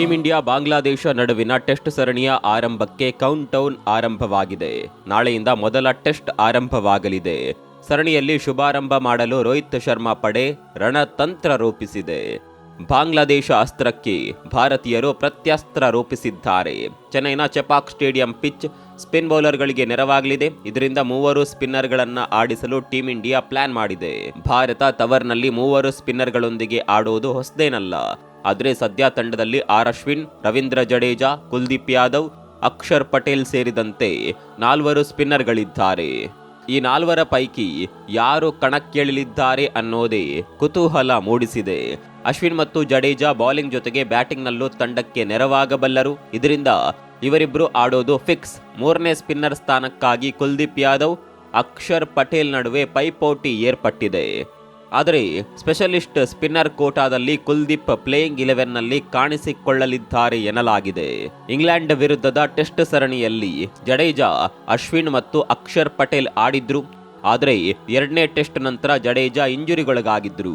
Team India Bangladesh ನಡುವಿನ test ಸರಣಿಯ ಆರಂಭಕ್ಕೆ ಕೌಂಟ್ ಡೌನ್ ಆರಂಭವಾಗಿದೆ. ನಾಳೆಯಿಂದ ಮೊದಲ ಟೆಸ್ಟ್ ಆರಂಭವಾಗಲಿದೆ. ಸರಣಿಯಲ್ಲಿ ಶುಭಾರಂಭ ಮಾಡಲು ರೋಹಿತ್ ಶರ್ಮಾ ಪಡೆ ರಣತಂತ್ರ ರೂಪಿಸಿದೆ. ಬಾಂಗ್ಲಾದೇಶ ಅಸ್ತ್ರಕ್ಕೆ ಭಾರತೀಯರು ಪ್ರತ್ಯಸ್ತ್ರ ರೂಪಿಸಿದ್ದಾರೆ. ಚೆನ್ನೈನ ಚೆಪಾಕ್ ಸ್ಟೇಡಿಯಂ ಪಿಚ್ ಸ್ಪಿನ್ ಬೌಲರ್ಗಳಿಗೆ ನೆರವಾಗಲಿದೆ. ಇದರಿಂದ ಮೂವರು ಸ್ಪಿನ್ನರ್ಗಳನ್ನು ಆಡಿಸಲು ಟೀಂ ಇಂಡಿಯಾ ಪ್ಲಾನ್ ಮಾಡಿದೆ. ಭಾರತ ತವರ್ನಲ್ಲಿ ಮೂವರು ಸ್ಪಿನ್ನರ್ಗಳೊಂದಿಗೆ ಆಡುವುದು ಹೊಸದೇನಲ್ಲ. ಆದರೆ ಸದ್ಯ ತಂಡದಲ್ಲಿ ಆರ್ ಅಶ್ವಿನ್, ರವೀಂದ್ರ ಜಡೇಜಾ, ಕುಲ್ದೀಪ್ ಯಾದವ್, ಅಕ್ಷರ್ ಪಟೇಲ್ ಸೇರಿದಂತೆ ನಾಲ್ವರು ಸ್ಪಿನ್ನರ್ಗಳಿದ್ದಾರೆ. ಈ ನಾಲ್ವರ ಪೈಕಿ ಯಾರು ಕಣಕ್ಕಿಳಿಲಿದ್ದಾರೆ ಅನ್ನೋದೇ ಕುತೂಹಲ ಮೂಡಿಸಿದೆ. ಅಶ್ವಿನ್ ಮತ್ತು ಜಡೇಜಾ ಬೌಲಿಂಗ್ ಜೊತೆಗೆ ಬ್ಯಾಟಿಂಗ್ನಲ್ಲೂ ತಂಡಕ್ಕೆ ನೆರವಾಗಬಲ್ಲರು. ಇದರಿಂದ ಇವರಿಬ್ಬರು ಆಡೋದು ಫಿಕ್ಸ್. ಮೂರನೇ ಸ್ಪಿನ್ನರ್ ಸ್ಥಾನಕ್ಕಾಗಿ ಕುಲ್ದೀಪ್ ಯಾದವ್, ಅಕ್ಷರ್ ಪಟೇಲ್ ನಡುವೆ ಪೈಪೋಟಿ ಏರ್ಪಟ್ಟಿದೆ. ಆದರೆ ಸ್ಪೆಷಲಿಸ್ಟ್ ಸ್ಪಿನ್ನರ್ ಕೋಟಾದಲ್ಲಿ ಕುಲ್ದೀಪ್ ಪ್ಲೇಯಿಂಗ್ ಇಲೆವೆನ್ನಲ್ಲಿ ಕಾಣಿಸಿಕೊಳ್ಳಲಿದ್ದಾರೆ ಎನ್ನಲಾಗಿದೆ. ಇಂಗ್ಲೆಂಡ್ ವಿರುದ್ಧದ ಟೆಸ್ಟ್ ಸರಣಿಯಲ್ಲಿ ಜಡೇಜಾ, ಅಶ್ವಿನ್ ಮತ್ತು ಅಕ್ಷರ್ ಪಟೇಲ್ ಆಡಿದ್ರು. ಆದರೆ ಎರಡನೇ ಟೆಸ್ಟ್ ನಂತರ ಜಡೇಜಾ ಇಂಜುರಿಗೊಳಗಾಗಿದ್ರು.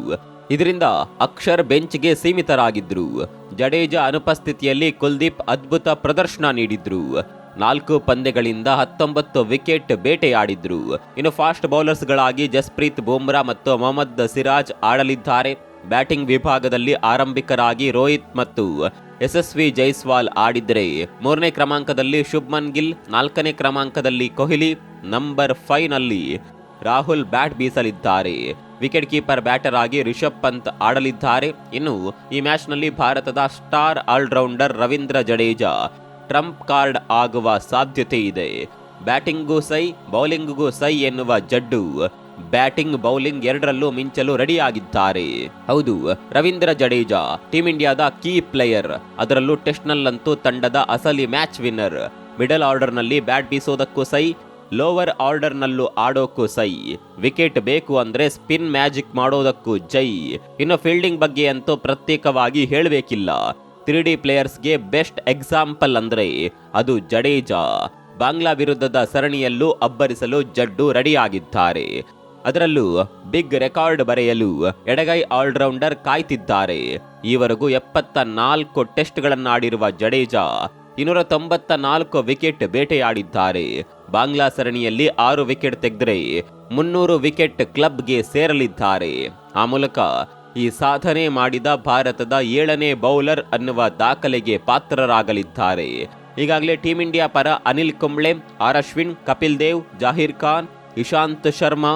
ಇದರಿಂದ ಅಕ್ಷರ್ ಬೆಂಚ್ಗೆ ಸೀಮಿತರಾಗಿದ್ರು. ಜಡೇಜಾ ಅನುಪಸ್ಥಿತಿಯಲ್ಲಿ ಕುಲ್ದೀಪ್ ಅದ್ಭುತ ಪ್ರದರ್ಶನ ನೀಡಿದ್ರು. ನಾಲ್ಕು ಪಂದ್ಯಗಳಿಂದ ಹತ್ತೊಂಬತ್ತು ವಿಕೆಟ್ ಬೇಟೆಯಾಡಿದ್ರು. ಇನ್ನು ಫಾಸ್ಟ್ ಬೌಲರ್ಸ್ಗಳಾಗಿ ಜಸ್ಪ್ರೀತ್ ಬೂಮ್ರಾ ಮತ್ತು ಮೊಹಮ್ಮದ್ ಸಿರಾಜ್ ಆಡಲಿದ್ದಾರೆ. ಬ್ಯಾಟಿಂಗ್ ವಿಭಾಗದಲ್ಲಿ ಆರಂಭಿಕರಾಗಿ ರೋಹಿತ್ ಮತ್ತು ಯಶಸ್ವಿ ಜೈಸ್ವಾಲ್ ಆಡಿದ್ರೆ ಮೂರನೇ ಕ್ರಮಾಂಕದಲ್ಲಿ ಶುಭ್ಮನ್ ಗಿಲ್, ನಾಲ್ಕನೇ ಕ್ರಮಾಂಕದಲ್ಲಿ ಕೊಹ್ಲಿ, ನಂಬರ್ ಫೈವ್ನಲ್ಲಿ ರಾಹುಲ್ ಬ್ಯಾಟ್ ಬೀಸಲಿದ್ದಾರೆ. ವಿಕೆಟ್ ಕೀಪರ್ ಬ್ಯಾಟರ್ ಆಗಿ ರಿಷಬ್ ಪಂತ್ ಆಡಲಿದ್ದಾರೆ. ಇನ್ನು ಈ ಮ್ಯಾಚ್ನಲ್ಲಿ ಭಾರತದ star all rounder Ravindra Jadeja trump card ಆಗುವ ಸಾಧ್ಯತೆ ಇದೆ. ಬ್ಯಾಟಿಂಗ್ಗೂ ಸೈ, ಬೌಲಿಂಗ್ಗೂ ಸೈ ಎನ್ನುವ ಜಡ್ಡು. ಬ್ಯಾಟಿಂಗ್, ಬೌಲಿಂಗ್ ಎರಡರಲ್ಲೂ ಮಿಂಚಲು ರೆಡಿಯಾಗಿದ್ದಾರೆ. ಹೌದು, ರವೀಂದ್ರ ಜಡೇಜಾ, ಟೀಂ ಇಂಡಿಯಾದ ಕೀ ಪ್ಲೇಯರ್. ಅದರಲ್ಲೂ ಟೆಸ್ಟ್ನಲ್ಲಂತೂ ತಂಡದ ಅಸಲಿ ಮ್ಯಾಚ್ ವಿನ್ನರ್. ಮಿಡಲ್ ಆರ್ಡರ್ನಲ್ಲಿ ಬ್ಯಾಟ್ ಬೀಸೋದಕ್ಕೂ ಸೈ, ಲೋವರ್ ಆರ್ಡರ್ನಲ್ಲೂ ಆಡೋಕ್ಕೂ ಸೈ. ವಿಕೆಟ್ ಬೇಕು ಅಂದ್ರೆ ಸ್ಪಿನ್ ಮ್ಯಾಜಿಕ್ ಮಾಡೋದಕ್ಕೂ ಜೈ. ಇನ್ನು ಫೀಲ್ಡಿಂಗ್ ಬಗ್ಗೆ ಅಂತೂ ಪ್ರತ್ಯೇಕವಾಗಿ ಹೇಳಬೇಕಿಲ್ಲ. ತ್ರೀ ಡಿ ಪ್ಲೇಯರ್ಸ್ಗೆ ಬೆಸ್ಟ್ ಎಕ್ಸಾಂಪಲ್ ಅಂದ್ರೆ ಅದು ಜಡೇಜಾ. ಬಾಂಗ್ಲಾ ವಿರುದ್ಧದ ಸರಣಿಯಲ್ಲೂ ಅಬ್ಬರಿಸಲು ಜಡ್ಡು ರೆಡಿಯಾಗಿದ್ದಾರೆ. ಅದರಲ್ಲೂ ಬಿಗ್ ರೆಕಾರ್ಡ್ ಬರೆಯಲು ಎಡಗೈ ಆಲ್ರೌಂಡರ್ ಕಾಯ್ತಿದ್ದಾರೆ. ಈವರೆಗೂ ಎಪ್ಪತ್ತ ನಾಲ್ಕು ಟೆಸ್ಟ್ಗಳನ್ನಾಡಿರುವ ಜಡೇಜಾ ಇನ್ನೂರ ತೊಂಬತ್ತ ನಾಲ್ಕು ವಿಕೆಟ್ ಬೇಟೆಯಾಡಿದ್ದಾರೆ. ಬಾಂಗ್ಲಾ ಸರಣಿಯಲ್ಲಿ ಆರು ವಿಕೆಟ್ ತೆಗೆದರೆ ಮುನ್ನೂರು ವಿಕೆಟ್ ಕ್ಲಬ್ಗೆ ಸೇರಲಿದ್ದಾರೆ. ಆ ಮೂಲಕ ಈ ಸಾಧನೆ ಮಾಡಿದ ಭಾರತದ ಏಳನೇ ಬೌಲರ್ ಅನ್ನುವ ದಾಖಲೆಗೆ ಪಾತ್ರರಾಗಲಿದ್ದಾರೆ. ಈಗಾಗಲೇ ಟೀಂ ಇಂಡಿಯಾ ಪರ ಅನಿಲ್ ಕುಂಬ್ಳೆ, ಆರ್ ಅಶ್ವಿನ್, ಕಪಿಲ್ ದೇವ್, ಜಾಹೀರ್ ಖಾನ್, ಇಶಾಂತ್ ಶರ್ಮಾ,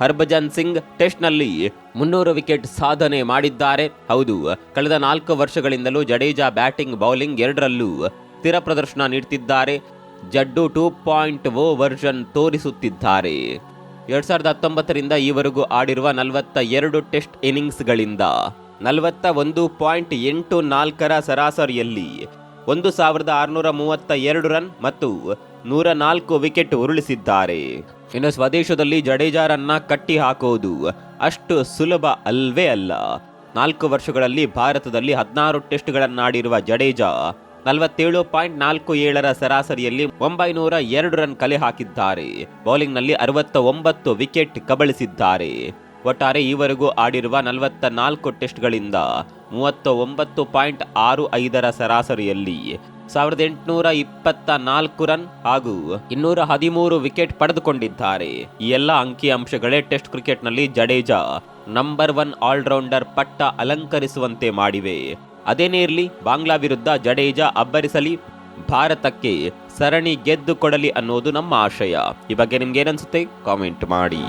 ಹರ್ಭಜನ್ ಸಿಂಗ್ ಟೆಸ್ಟ್ನಲ್ಲಿ ಮುನ್ನೂರು ವಿಕೆಟ್ ಸಾಧನೆ ಮಾಡಿದ್ದಾರೆ. ಹೌದು, ಕಳೆದ ನಾಲ್ಕು ವರ್ಷಗಳಿಂದಲೂ ಜಡೇಜಾ ಬ್ಯಾಟಿಂಗ್ ಬೌಲಿಂಗ್ ಎರಡರಲ್ಲೂ ಸ್ಥಿರ ಪ್ರದರ್ಶನ ನೀಡುತ್ತಿದ್ದಾರೆ Jaddu two point O version ತೋರಿಸುತ್ತಿದ್ದಾರೆ. ಎರಡ್ ಸಾವಿರದ ಹತ್ತೊಂಬತ್ತರಿಂದ ಈವರೆಗೂ ಆಡಿರುವ ನಲವತ್ತ ಎರಡು ಟೆಸ್ಟ್ ಇನಿಂಗ್ಸ್ಗಳಿಂದ ನಲವತ್ತ ಒಂದು ಪಾಯಿಂಟ್ ಎಂಟು ನಾಲ್ಕರ ಸರಾಸರಿಯಲ್ಲಿ ಒಂದು ಸಾವಿರದ ಆರುನೂರ ಮೂವತ್ತ ಎರಡು ರನ್ ಮತ್ತು ನೂರ ನಾಲ್ಕು ವಿಕೆಟ್ ಉರುಳಿಸಿದ್ದಾರೆ. ಇನ್ನು ಸ್ವದೇಶದಲ್ಲಿ ಜಡೇಜಾರನ್ನ ಕಟ್ಟಿ ಹಾಕೋದು ಅಷ್ಟು ಸುಲಭ ಅಲ್ವೇ ಅಲ್ಲ. ನಾಲ್ಕು ವರ್ಷಗಳಲ್ಲಿ ಭಾರತದಲ್ಲಿ ಹದಿನಾರು ಟೆಸ್ಟ್ಗಳನ್ನಾಡಿರುವ ಜಡೇಜಾ ನಲವತ್ತೇಳು ಪಾಯಿಂಟ್ ನಾಲ್ಕು ಏಳರ ಸರಾಸರಿಯಲ್ಲಿ ಒಂಬೈನೂರ ಎರಡು ರನ್ ಕಲೆ ಹಾಕಿದ್ದಾರೆ. ಬೌಲಿಂಗ್ನಲ್ಲಿ ಅರವತ್ತ ಒಂಬತ್ತು ವಿಕೆಟ್ ಕಬಳಿಸಿದ್ದಾರೆ. ಒಟ್ಟಾರೆ ಈವರೆಗೂ ಆಡಿರುವ ನಲವತ್ತ ನಾಲ್ಕು ಟೆಸ್ಟ್ಗಳಿಂದ ಮೂವತ್ತ ಒಂಬತ್ತು ಪಾಯಿಂಟ್ ಆರು ಐದರ ಸರಾಸರಿಯಲ್ಲಿ ಸಾವಿರದ ಎಂಟುನೂರ ಇಪ್ಪತ್ತ ನಾಲ್ಕು ರನ್ ಹಾಗೂ ಇನ್ನೂರ ಹದಿಮೂರು ವಿಕೆಟ್ ಪಡೆದುಕೊಂಡಿದ್ದಾರೆ. ಈ ಎಲ್ಲ ಅಂಕಿ ಅಂಶಗಳೇ ಟೆಸ್ಟ್ ಕ್ರಿಕೆಟ್ನಲ್ಲಿ ಜಡೇಜಾ ನಂಬರ್ ಒನ್ ಆಲ್ರೌಂಡರ್ ಪಟ್ಟ ಅಲಂಕರಿಸುವಂತೆ ಮಾಡಿವೆ. ಅದೇನೇ ಇರಲಿ, ಬಾಂಗ್ಲಾ ವಿರುದ್ಧ ಜಡೇಜಾ ಅಬ್ಬರಿಸಲಿ, ಭಾರತಕ್ಕೆ ಸರಣಿ ಗೆದ್ದು ಕೊಡಲಿ ಅನ್ನೋದು ನಮ್ಮ ಆಶಯ. ಈ ಬಗ್ಗೆ ನಿಮ್ಗೆ ಏನನ್ಸುತ್ತೆ ಕಾಮೆಂಟ್ ಮಾಡಿ.